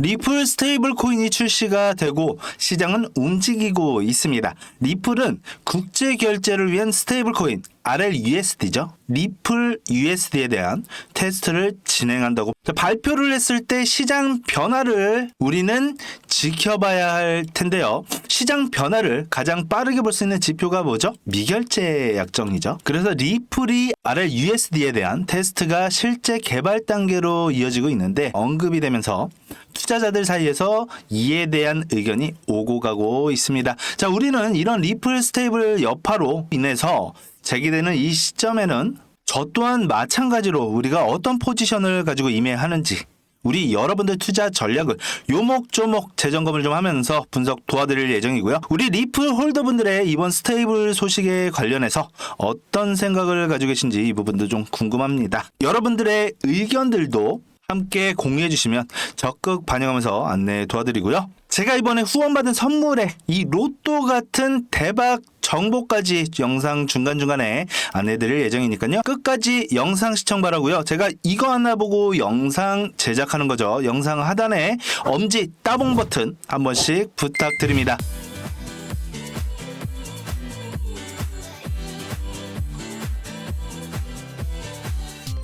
리플 스테이블 코인이 출시가 되고 시장은 움직이고 있습니다. 리플은 국제 결제를 위한 스테이블 코인 RLUSD죠. 리플 USD에 대한 테스트를 진행한다고 자, 발표를 했을 때 시장 변화를 우리는 지켜봐야 할 텐데요. 시장 변화를 가장 빠르게 볼 수 있는 지표가 뭐죠? 미결제 약정이죠. 그래서 리플이 RLUSD에 대한 테스트가 실제 개발 단계로 이어지고 있는데 언급이 되면서 투자자들 사이에서 이에 대한 의견이 오고 가고 있습니다. 자, 우리는 이런 리플 스테이블 여파로 인해서 제기되는 이 시점에는 저 또한 마찬가지로 우리가 어떤 포지션을 가지고 임해하는지 우리 여러분들 투자 전략을 요목조목 재점검을 좀 하면서 분석 도와드릴 예정이고요. 우리 리플 홀더분들의 이번 스테이블 소식에 관련해서 어떤 생각을 가지고 계신지 이 부분도 좀 궁금합니다. 여러분들의 의견들도 함께 공유해 주시면 적극 반영하면서 안내 도와드리고요. 제가 이번에 후원받은 선물에 이 로또 같은 대박 정보까지 영상 중간중간에 안내드릴 예정이니까요. 끝까지 영상 시청 바라고요. 제가 이거 하나 보고 영상 제작하는 거죠. 영상 하단에 엄지 따봉 버튼 한 번씩 부탁드립니다.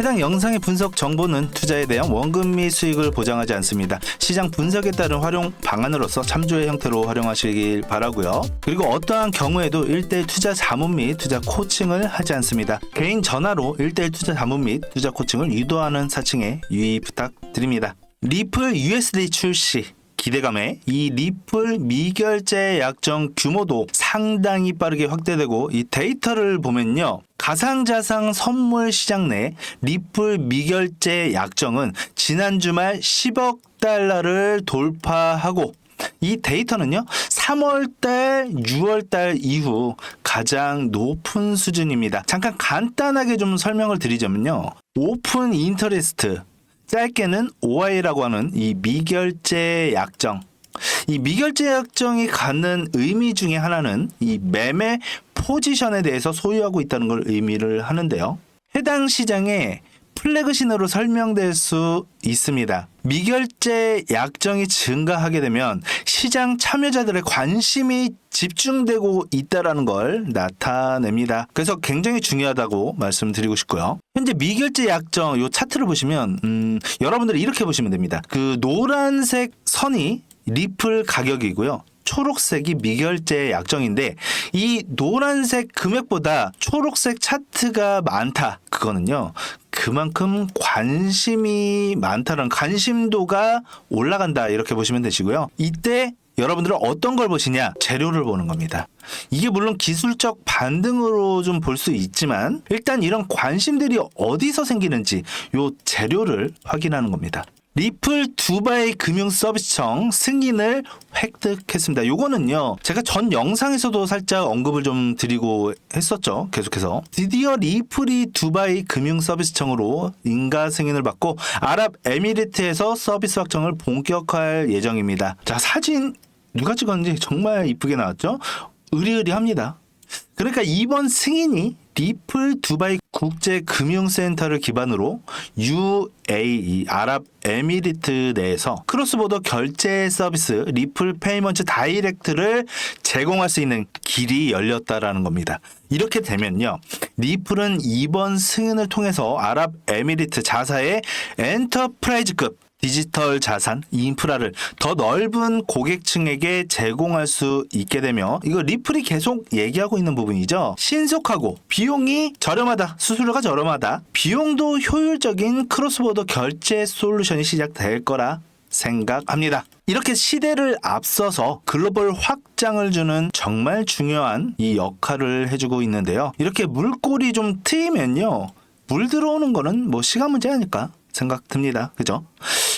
해당 영상의 분석 정보는 투자에 대한 원금 및 수익을 보장하지 않습니다. 시장 분석에 따른 활용 방안으로서 참조의 형태로 활용하시길 바라고요. 그리고 어떠한 경우에도 1대1 투자 자문 및 투자 코칭을 하지 않습니다. 개인 전화로 1대1 투자 자문 및 투자 코칭을 유도하는 사칭에 유의 부탁드립니다. 리플 USD 출시 기대감에 이 리플 미결제 약정 규모도 상당히 빠르게 확대되고 이 데이터를 보면요. 가상자산 선물 시장 내 리플 미결제 약정은 지난 주말 10억 달러를 돌파하고 이 데이터는요, 3월달, 6월달 이후 가장 높은 수준입니다. 잠깐 간단하게 좀 설명을 드리자면요. 오픈 인터레스트, 짧게는 OI라고 하는 이 미결제 약정. 이 미결제 약정이 갖는 의미 중에 하나는 이 매매 포지션에 대해서 소유하고 있다는 걸 의미를 하는데요. 해당 시장에 플래그신으로 설명될 수 있습니다. 미결제 약정이 증가하게 되면 시장 참여자들의 관심이 집중되고 있다라는 걸 나타냅니다. 그래서 굉장히 중요하다고 말씀드리고 싶고요. 현재 미결제 약정 요 차트를 보시면 음, 여러분들이 이렇게 보시면 됩니다. 그 노란색 선이 리플 가격이고요. 초록색이 미결제 약정인데 이 노란색 금액보다 초록색 차트가 많다. 그거는요. 그만큼 관심이 많다는 관심도가 올라간다. 이렇게 보시면 되시고요. 이때 여러분들은 어떤 걸 보시냐? 재료를 보는 겁니다. 이게 물론 기술적 반등으로 좀 볼 수 있지만 일단 이런 관심들이 어디서 생기는지 요 재료를 확인하는 겁니다. 리플 두바이 금융 서비스청 승인을 획득했습니다. 요거는요, 제가 전 영상에서도 살짝 언급을 좀 드리고 했었죠. 계속해서. 드디어 리플이 두바이 금융 서비스청으로 인가 승인을 받고 아랍에미리트에서 서비스 확정을 본격화할 예정입니다. 자, 사진 누가 찍었는지 정말 이쁘게 나왔죠? 의리의리합니다. 그러니까 이번 승인이 리플 두바이 국제 금융센터를 기반으로 UAE 아랍에미리트 내에서 크로스보더 결제 서비스 리플 페이먼트 다이렉트를 제공할 수 있는 길이 열렸다라는 겁니다. 이렇게 되면요. 리플은 이번 승인을 통해서 아랍에미리트 자사의 엔터프라이즈급 디지털 자산, 인프라를 더 넓은 고객층에게 제공할 수 있게 되며 이거 리플이 계속 얘기하고 있는 부분이죠. 신속하고 비용이 저렴하다. 수수료가 저렴하다. 비용도 효율적인 크로스보더 결제 솔루션이 시작될 거라 생각합니다. 이렇게 시대를 앞서서 글로벌 확장을 주는 정말 중요한 이 역할을 해주고 있는데요. 이렇게 물꼬리 좀 트이면요. 물 들어오는 거는 뭐 시간 문제 아닐까 생각 듭니다. 그죠?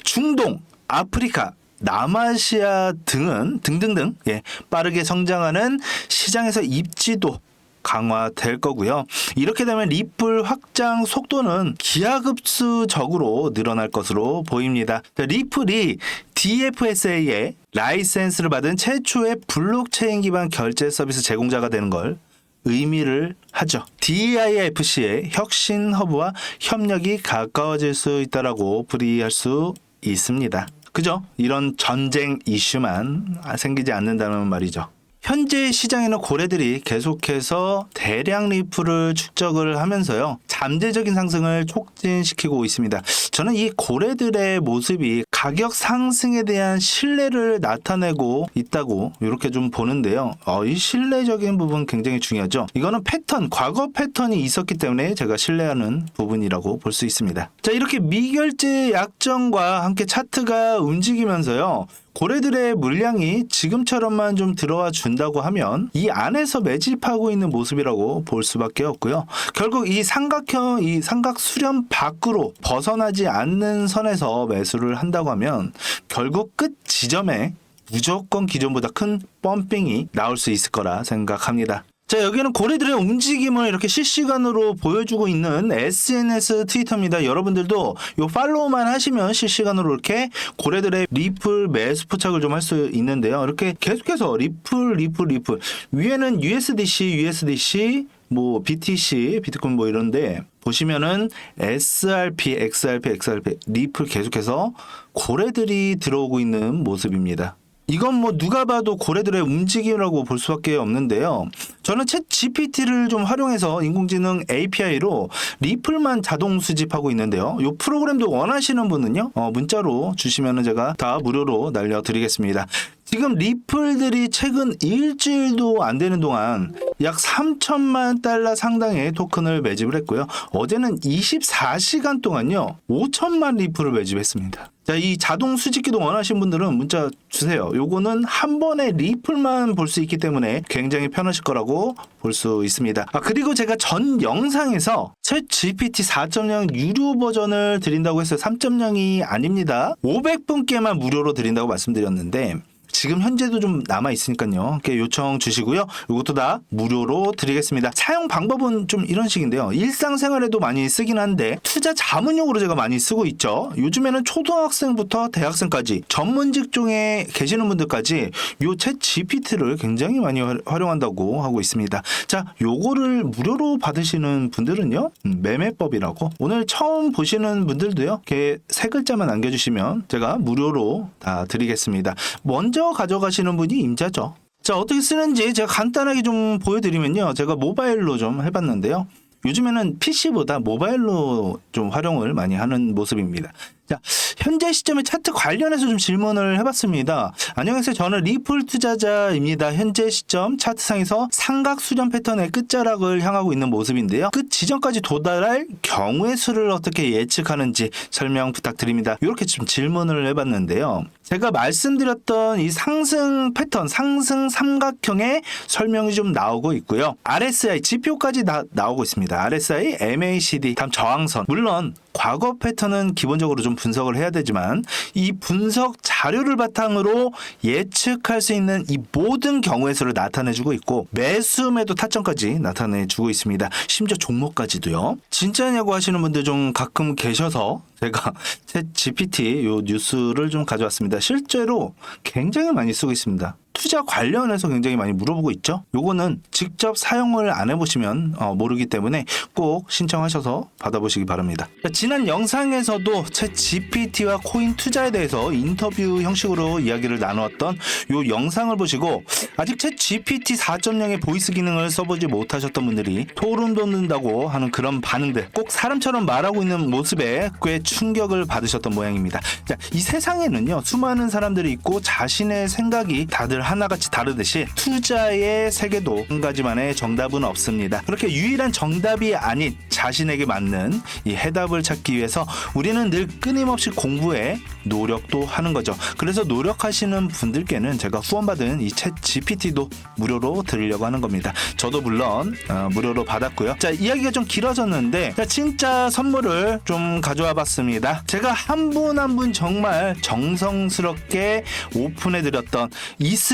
중동, 아프리카, 남아시아 등은 등등등 예, 빠르게 성장하는 시장에서 입지도 강화될 거고요. 이렇게 되면 리플 확장 속도는 기하급수적으로 늘어날 것으로 보입니다. 리플이 DFSA의 라이센스를 받은 최초의 블록체인 기반 결제 서비스 제공자가 되는 걸 의미를 하죠. DIFC의 혁신 허브와 협력이 가까워질 수 있다라고 불이할 수 있습니다. 그죠? 이런 전쟁 이슈만 생기지 않는다는 말이죠. 현재 시장에는 고래들이 계속해서 대량 리플을 축적을 하면서요. 잠재적인 상승을 촉진시키고 있습니다. 저는 이 고래들의 모습이 가격 상승에 대한 신뢰를 나타내고 있다고 이렇게 좀 보는데요. 어, 이 신뢰적인 부분 굉장히 중요하죠. 이거는 패턴, 과거 패턴이 있었기 때문에 제가 신뢰하는 부분이라고 볼 수 있습니다. 자, 이렇게 미결제 약정과 함께 차트가 움직이면서요. 고래들의 물량이 지금처럼만 좀 들어와 준다고 하면 이 안에서 매집하고 있는 모습이라고 볼 수밖에 없고요. 결국 이 삼각형, 이 삼각 수렴 밖으로 벗어나지 않는 선에서 매수를 한다고 하면 결국 끝 지점에 무조건 기존보다 큰 펌핑이 나올 수 있을 거라 생각합니다. 자, 여기는 고래들의 움직임을 이렇게 실시간으로 보여주고 있는 SNS 트위터입니다. 여러분들도 요 팔로우만 하시면 실시간으로 이렇게 고래들의 리플 매수 포착을 좀 할 수 있는데요. 이렇게 계속해서 리플, 리플, 리플. 위에는 USDC, USDC, 뭐 BTC, 비트코인 뭐 이런데 보시면은 SRP, XRP, XRP 리플 계속해서 고래들이 들어오고 있는 모습입니다. 이건 뭐 누가 봐도 고래들의 움직임이라고 볼 수밖에 없는데요. 저는 챗 GPT를 좀 활용해서 인공지능 API로 리플만 자동 수집하고 있는데요. 이 프로그램도 원하시는 분은요, 어, 문자로 주시면은 제가 다 무료로 날려드리겠습니다. 지금 리플들이 최근 일주일도 안 되는 동안 약 3천만 달러 상당의 토큰을 매집을 했고요. 어제는 24시간 동안요, 5천만 리플을 매집했습니다. 자, 이 자동 수집기도 원하시는 분들은 문자 주세요. 요거는 한 번에 리플만 볼 수 있기 때문에 굉장히 편하실 거라고 볼 수 있습니다. 아, 그리고 제가 전 영상에서 챗 GPT 4.0 유료 버전을 드린다고 했어요. 3.0이 아닙니다. 500분께만 무료로 드린다고 말씀드렸는데 지금 현재도 좀 남아 있으니까요. 이렇게 요청 주시고요. 이것도 다 무료로 드리겠습니다. 사용 방법은 좀 이런 식인데요. 일상생활에도 많이 쓰긴 한데 투자 자문용으로 제가 많이 쓰고 있죠. 요즘에는 초등학생부터 대학생까지 전문 직종에 계시는 분들까지 요챗 GPT를 굉장히 많이 활- 활용한다고 하고 있습니다. 자, 요거를 무료로 받으시는 분들은요. 음, 매매법이라고 오늘 처음 보시는 분들도요. 이렇게 세 글자만 남겨주시면 제가 무료로 다 드리겠습니다. 먼저 가져가시는 분이 임자죠. 자, 어떻게 쓰는지 제가 간단하게 좀 보여드리면요. 제가 모바일로 좀 해봤는데요. 요즘에는 PC보다 모바일로 좀 활용을 많이 하는 모습입니다. 자, 현재 시점에 차트 관련해서 좀 질문을 해봤습니다. 안녕하세요. 저는 리플 투자자입니다. 현재 시점 차트상에서 삼각 수렴 패턴의 끝자락을 향하고 있는 모습인데요. 끝 지점까지 도달할 경우의 수를 어떻게 예측하는지 설명 부탁드립니다. 이렇게 좀 질문을 해봤는데요. 제가 말씀드렸던 이 상승 패턴, 상승 삼각형의 설명이 좀 나오고 있고요. RSI, 지표까지 나, 나오고 있습니다. RSI, MACD, 다음 저항선. 물론 과거 패턴은 기본적으로 좀 분석을 해야 되지만 이 분석 자료를 바탕으로 예측할 수 있는 이 모든 경우의 수를 나타내주고 있고 매수매도 타점까지 나타내주고 있습니다. 심지어 종목까지도요. 진짜냐고 하시는 분들 좀 가끔 계셔서 제가 챗 GPT 요 뉴스를 좀 가져왔습니다. 실제로 굉장히 많이 쓰고 있습니다. 투자 관련해서 굉장히 많이 물어보고 있죠. 요거는 직접 사용을 안 해보시면 어, 모르기 때문에 꼭 신청하셔서 받아보시기 바랍니다. 자, 지난 영상에서도 챗 GPT와 코인 투자에 대해서 인터뷰 형식으로 이야기를 나누었던 요 영상을 보시고 아직 챗 GPT 4.0의 보이스 기능을 써보지 못하셨던 분들이 토론 돋는다고 하는 그런 반응들 꼭 사람처럼 말하고 있는 모습에 꽤 충격을 받으셨던 모양입니다. 자, 이 세상에는요 수많은 사람들이 있고 자신의 생각이 다들 하나같이 다르듯이 투자의 세계도 한 가지만의 정답은 없습니다. 그렇게 유일한 정답이 아닌 자신에게 맞는 이 해답을 찾기 위해서 우리는 늘 끊임없이 공부에 노력도 하는 거죠. 그래서 노력하시는 분들께는 제가 후원받은 이 챗 GPT도 무료로 드리려고 하는 겁니다. 저도 물론 어, 무료로 받았고요. 자 이야기가 좀 길어졌는데 자, 진짜 선물을 좀 가져와 봤습니다. 제가 한 분 한분 정말 정성스럽게 오픈해 드렸던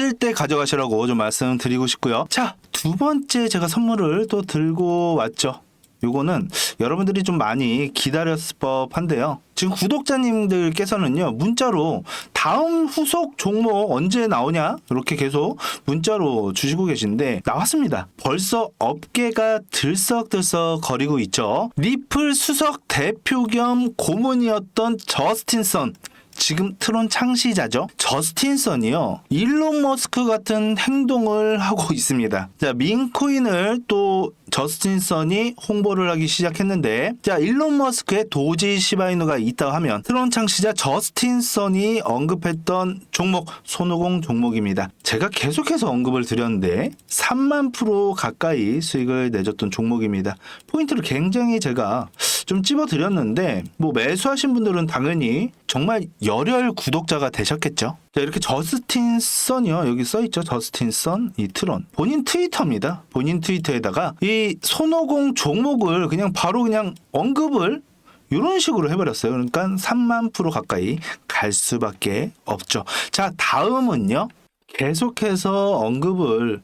있을 때 가져가시라고 좀 말씀드리고 싶고요. 자 두 번째 제가 선물을 또 들고 왔죠. 요거는 여러분들이 좀 많이 기다렸을 법한데요. 지금 구독자님들께서는요 문자로 다음 후속 종목 언제 나오냐 이렇게 계속 문자로 주시고 계신데 나왔습니다. 벌써 업계가 들썩들썩 거리고 있죠. 리플 수석 대표 겸 고문이었던 저스틴 선 지금 트론 창시자죠. 저스틴 선이요. 일론 머스크 같은 행동을 하고 있습니다. 자, 민코인을 또 저스틴 선이 홍보를 하기 시작했는데 자, 일론 머스크의 도지 시바이누가 있다 하면 트론 창시자 저스틴 선이 언급했던 종목 손오공 종목입니다. 제가 계속해서 언급을 드렸는데 3만 프로 가까이 수익을 내줬던 종목입니다. 포인트를 굉장히 제가 좀 찝어 드렸는데 뭐 매수하신 분들은 당연히 정말 열혈 구독자가 되셨겠죠. 자, 이렇게 저스틴 선이요. 여기 써 있죠. 저스틴 선, 이 트론. 본인 트위터입니다. 본인 트위터에다가 이 손오공 종목을 그냥 바로 그냥 언급을 이런 식으로 해버렸어요. 그러니까 3만 프로 가까이 갈 수밖에 없죠. 자, 다음은요. 계속해서 언급을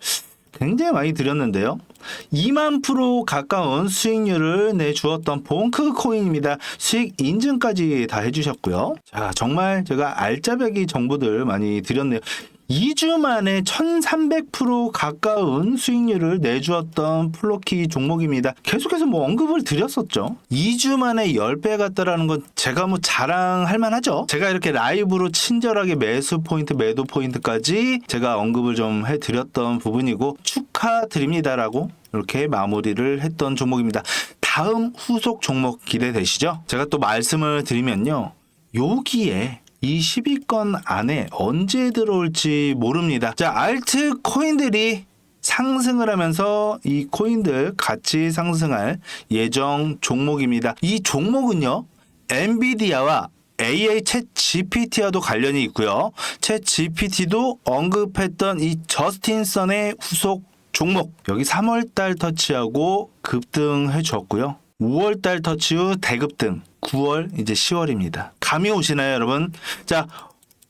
굉장히 많이 드렸는데요. 2만 프로 가까운 수익률을 내주었던 봉크 코인입니다. 수익 인증까지 다 해주셨고요. 자, 정말 제가 알짜배기 정보들 많이 드렸네요. 2주 만에 1300% 가까운 수익률을 내주었던 플로키 종목입니다. 계속해서 뭐 언급을 드렸었죠. 2주 만에 10배 갔다라는 건 제가 뭐 자랑할 만하죠. 제가 이렇게 라이브로 친절하게 매수 포인트, 매도 포인트까지 제가 언급을 좀 해드렸던 부분이고 축하드립니다라고 이렇게 마무리를 했던 종목입니다. 다음 후속 종목 기대되시죠? 제가 또 말씀을 드리면요. 여기에 이 10위권 안에 언제 들어올지 모릅니다. 자, 알트 코인들이 상승을 하면서 이 코인들 같이 상승할 예정 종목입니다. 이 종목은요, 엔비디아와 AI 챗 GPT와도 관련이 있고요. 챗 GPT도 언급했던 이 저스틴 선의 후속 종목 여기 3월달 터치하고 급등해 줬고요. 5월달 터치 후 대급 등 9월 이제 10월입니다. 감이 오시나요, 여러분? 자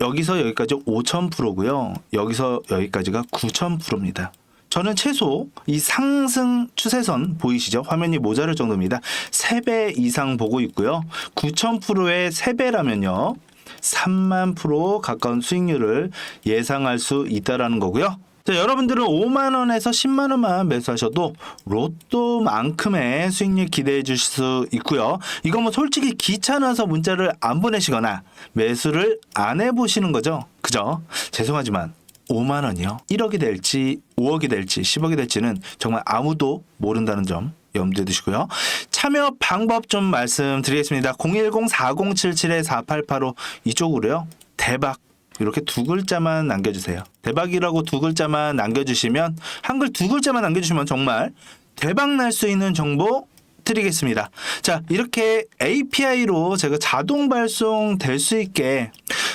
여기서 여기까지 5,000%고요. 여기서 여기까지가 9,000%입니다. 저는 최소 이 상승 추세선 보이시죠? 화면이 모자랄 정도입니다. 3배 이상 보고 있고요. 9,000%의 3배라면요. 3만 프로 가까운 수익률을 예상할 수 있다라는 거고요. 자, 여러분들은 5만 원에서 10만 원만 매수하셔도 로또만큼의 수익률 기대해 주실 수 있고요. 이거 뭐 솔직히 귀찮아서 문자를 안 보내시거나 매수를 안 해보시는 거죠. 그죠? 죄송하지만 5만 원이요. 1억이 될지 5억이 될지 10억이 될지는 정말 아무도 모른다는 점 염두에 두시고요. 참여 방법 좀 말씀드리겠습니다. 010-4077-4885 이쪽으로요. 대박 이렇게 두 글자만 남겨주세요. 대박이라고 두 글자만 남겨주시면 한글 두 글자만 남겨주시면 정말 대박 날 수 있는 정보 드리겠습니다. 자 이렇게 API로 제가 자동 발송 될 수 있게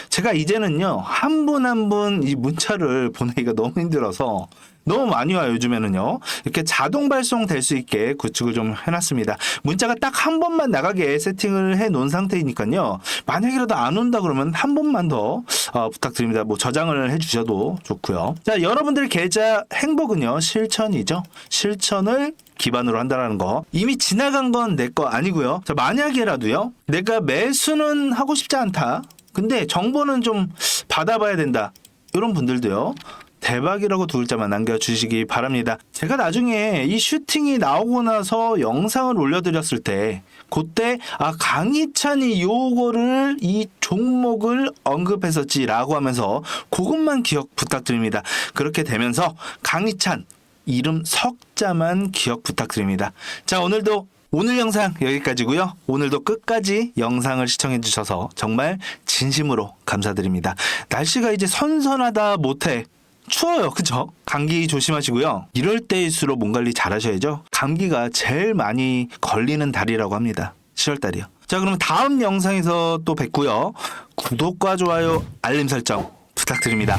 제가 이제는요 한 분 한 분 이 문자를 보내기가 너무 힘들어서 너무 많이 와요 요즘에는요. 이렇게 자동 발송 될 수 있게 구축을 좀 해놨습니다. 문자가 딱 한 번만 나가게 세팅을 해 놓은 상태이니까요. 만약이라도 안 온다 그러면 한 번만 더 어, 부탁드립니다. 뭐 저장을 해주셔도 좋고요. 자 여러분들 계좌 행복은요 실천이죠. 실천을 기반으로 한다라는 거. 이미 지나간 건 내 거 아니고요. 자 만약에라도요 내가 매수는 하고 싶지 않다. 근데 정보는 좀 받아봐야 된다. 이런 분들도요 대박이라고 두 글자만 남겨주시기 바랍니다. 제가 나중에 이 슈팅이 나오고 나서 영상을 올려드렸을 때 그때 아 강희찬이 요거를 이 종목을 언급했었지라고 하면서 그것만 기억 부탁드립니다. 그렇게 되면서 강희찬 이름 석자만 기억 부탁드립니다. 자 오늘도 오늘 영상 여기까지고요. 오늘도 끝까지 영상을 시청해 주셔서 정말 진심으로 감사드립니다. 날씨가 이제 선선하다 못해 추워요. 그죠? 감기 조심하시고요. 이럴 때일수록 몸 관리 잘 하셔야죠. 감기가 제일 많이 걸리는 달이라고 합니다. 10월 달이요. 자, 그럼 다음 영상에서 또 뵙고요. 구독과 좋아요, 알림 설정 부탁드립니다.